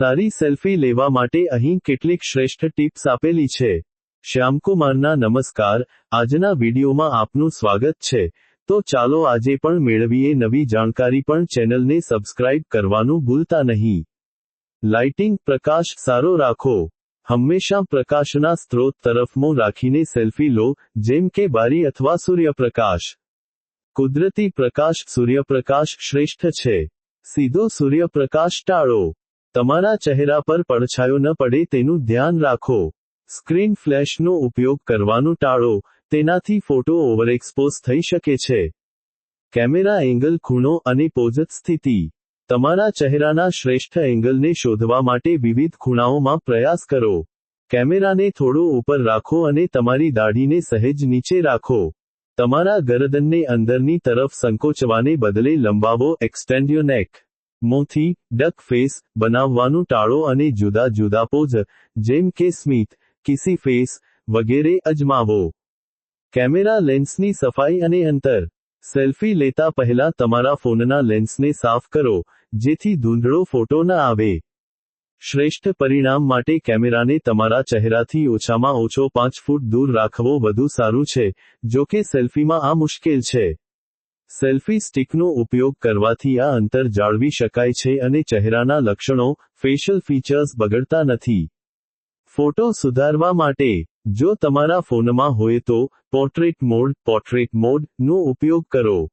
સારી સેલ્ફી લેવા માટે અહીં કેટલીક શ્રેષ્ઠ ટિપ્સ આપેલી છે. શ્યામકુમારના નમસ્કાર. આજના વિડીયોમાં આપનું સ્વાગત છે. તો ચાલો આજે પણ મેળવીએ નવી જાણકારી પણ ચેનલને સબસ્ક્રાઇબ કરવાનું ભૂલતા નહીં. લાઇટિંગ પ્રકાશ સારો રાખો. હંમેશા પ્રકાશના સ્ત્રોત તરફ મોં રાખીને સેલ્ફી લો, જેમ કે બારી અથવા સૂર્યપ્રકાશ. કુદરતી પ્રકાશ સૂર્યપ્રકાશ શ્રેષ્ઠ છે. સીધો સૂર્યપ્રકાશ ટાળો. તમારા ચહેરા પર પડછાયો ન પડે તેનું ધ્યાન રાખો. સ્ક્રીન ફ્લેશનો ઉપયોગ કરવાનું ટાળો. તેનાથી ફોટો ઓવરએક્સપોઝ થઈ શકે છે. કેમેરા એંગલ ખૂણો અને પોઝત સ્થિતિ. તમારા ચહેરાના શ્રેષ્ઠ એંગલને શોધવા માટે વિવિધ ખૂણાઓમાં પ્રયાસ કરો. કેમેરાને થોડો ઉપર રાખો અને તમારી દાઢીને સહેજ નીચે રાખો. તમારા ગરદનને અંદરની તરફ સંકોચવાને બદલે લંબાવો. એક્સટેન્ડ નેક મોથી, ડક ફેસ, બનાવવાનું ટાળો અને જુદા જુદા પોઝ, જેમ કે સ્મિત, કિસી ફેસ, વગેરે અજમાવો. કેમેરા લેન્સની સફાઈ અને અંતર. સેલ્ફી લેતા પહેલા તમારા ફોનના લેન્સને સાફ કરો, જેથી ધૂંધળો ફોટો ન આવે. શ્રેષ્ઠ પરિણામ માટે કેમેરાને તમારા ચહેરાથી ઓછામાં ઓછો પાંચ ફૂટ દૂર રાખવો વધુ સારું છે જો કે સેલ્ફીમાં આ મુશ્કેલ છે. સેલ્ફી સ્ટિકનો ઉપયોગ કરવાથી આ અંતર જાળવી શકાય છે અને ચહેરાના લક્ષણો ફેશિયલ ફીચર્સ બગડતા નથી. ફોટો સુધારવા માટે, જો તમારા ફોનમાં હોય તો પોર્ટ્રેટ મોડ પોર્ટ્રેટ મોડ નો ઉપયોગ કરો.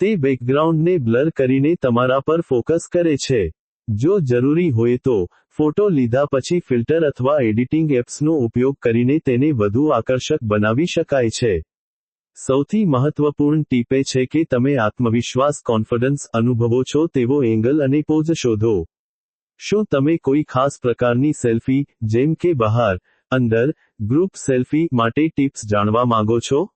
તે બેકગ્રાઉન્ડને બ્લર કરીને તમારા પર ફોકસ કરે છે. જો જરૂરી હોય તો, ફોટો લીધા પછી ફિલ્ટર અથવા એડિટિંગ એપ્સનો ઉપયોગ કરીને તેને વધુ આકર્ષક બનાવી શકાય છે. સૌથી મહત્વપૂર્ણ ટીપ છે કે તમે આત્મવિશ્વાસ, કોન્ફિડન્સ અનુભવો છો, તેવો એંગલ અને પોઝ શોધો. શું તમે કોઈ ખાસ પ્રકારની સેલ્ફી, જેમ કે બહાર, અંદર, ગ્રુપ સેલ્ફી માટે ટિપ્સ જાણવા માંગો છો?